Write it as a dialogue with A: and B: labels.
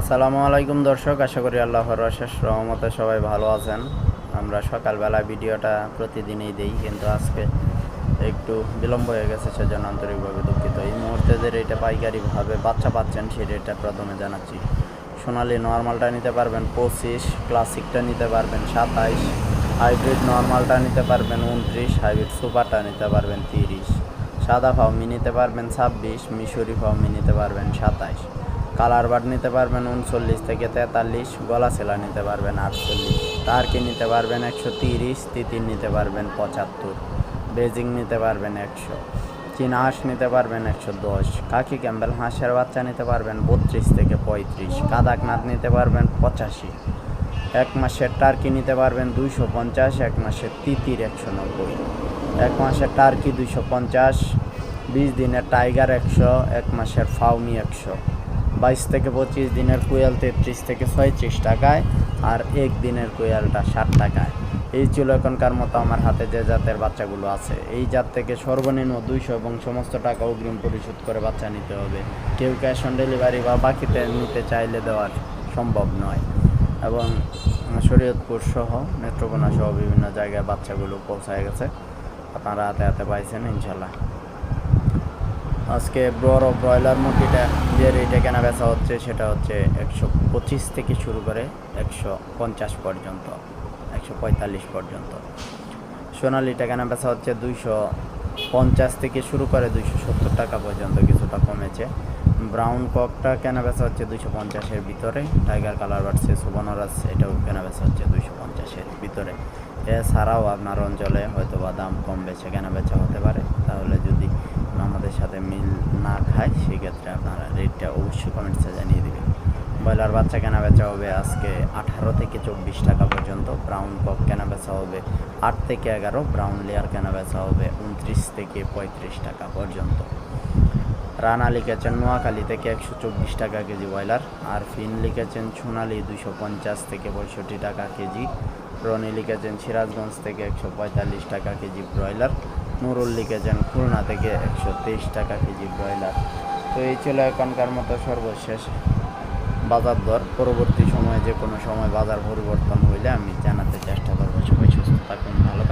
A: আসসালামু আলাইকুম দর্শক, আশা করি আল্লাহর অশেষ রহমতে সবাই ভালো আছেন। আমরা সকালবেলা ভিডিওটা প্রতিদিনই দিই, কিন্তু আজকে একটু বিলম্ব হয়ে গেছে, সেজন্য আন্তরিকভাবে দুঃখিত। এই মুহূর্তে যে রেটে পাইকারিভাবে বাচ্চা পাচ্ছেন, সেই রেটটা প্রথমে জানাচ্ছি। সোনালি নর্মালটা নিতে পারবেন পঁচিশ, ক্লাসিকটা নিতে পারবেন সাতাইশ, হাইব্রিড নর্মালটা নিতে পারবেন উনত্রিশ, হাইব্রিড সুপারটা নিতে পারবেন তিরিশ, সাদা ফাউমি নিতে পারবেন ছাব্বিশ, মিশরি ফাউমি নিতে পারবেন সাতাইশ। কালার বাট নিতে পারবেন উনচল্লিশ থেকে তেতাল্লিশ, গলা সেলা নিতে পারবেন আটচল্লিশ টার্কি নিতে পারবেন একশো তিরিশ, তিতির নিতে পারবেন পঁচাত্তর, বেজিং নিতে পারবেন একশো, চীনা হাঁস নিতে পারবেন একশো দশ কাকি ক্যাম্বেল হাঁসের বাচ্চা নিতে পারবেন বত্রিশ থেকে পঁয়ত্রিশ কাদাকনাথ নিতে পারবেন পঁচাশি, এক মাসের টার্কি নিতে পারবেন দুইশো পঞ্চাশ, এক মাসের তিতির একশো নব্বই, এক মাসের টার্কি দুইশো পঞ্চাশ বিশ দিনের টাইগার একশো, এক মাসের ফাউমি একশো। বাইশ থেকে পঁচিশ দিনের কুয়াল তেত্রিশ থেকে ছয়ত্রিশ টাকায় আর এক দিনের কুয়ালটা ষাট টাকায়। এই ছিল এখনকার মতো আমার হাতে যে জাতের বাচ্চাগুলো আছে। এই জাত থেকে সর্বনিম্ন দুইশো এবং সমস্ত টাকা অগ্রিম পরিশোধ করে বাচ্চা নিতে হবে। কেউ ক্যাশ অন ডেলিভারি বা বাকিতে নিতে চাইলে দেওয়ার সম্ভব নয়। এবং শরীয়তপুর সহ নেত্রকোনা সহ বিভিন্ন জায়গায় বাচ্চাগুলো পৌঁছায় গেছে। আপনারা হাতে হাতে পাইছেন, ইনশাল্লাহ। আজকে বড় ব্রয়লার মুরগিটা যে রেটে কেনা বেচা হচ্ছে, সেটা হচ্ছে একশো পঁচিশ থেকে শুরু করে একশো পঞ্চাশ পর্যন্ত, একশো পঁয়তাল্লিশ পর্যন্ত। সোনালিটা কেনা বেচা হচ্ছে দুইশো পঞ্চাশ থেকে শুরু করে দুইশো সত্তর টাকা পর্যন্ত, কিছুটা কমেছে। ব্রাউন ককটা কেনা বেচা হচ্ছে দুইশো পঞ্চাশের ভিতরে, টাইগার কালার বাড়ছে সুবর্ণরাজ এটাও কেনা বেচা হচ্ছে দুইশো পঞ্চাশের ভিতরে। এছাড়াও আপনার অঞ্চলে হয়তো বা দাম কম বেছে কেনা বেচা হতে পারে। সাথে মিল না খায়, সেক্ষেত্রে আপনারা রেটটা অবশ্যই কমেন্টসে জানিয়ে দেবেন। ব্রয়লার বাচ্চা কেনা বেচা হবে আজকে আঠারো থেকে চব্বিশ টাকা পর্যন্ত ব্রাউন কক কেনা বেচা হবে আট থেকে এগারো ব্রাউন লেয়ার কেনা বেচা হবে উনত্রিশ থেকে পঁয়ত্রিশ টাকা পর্যন্ত। রানা লিখেছেন নোয়াখালী থেকে একশো চব্বিশ টাকা কেজি ব্রয়লার, আর ফিন লিখেছেন সোনালি দুশো পঞ্চাশ থেকে পঁয়ষট্টি টাকা কেজি, রনি লিখেছেন সিরাজগঞ্জ থেকে একশো পঁয়তাল্লিশ টাকা কেজি ব্রয়লার নুরুল লিখেছেন, খুলনা থেকে একশো তেইশ টাকা কেজি ব্রয়লার। তো এই ছিল এখনকার মতো সর্বশেষ বাজার দর। পরবর্তী সময়ে যে কোনো সময় বাজার পরিবর্তন হইলে আমি জানাতে চেষ্টা করব। সবাই সুস্থ থাকুন, ভালো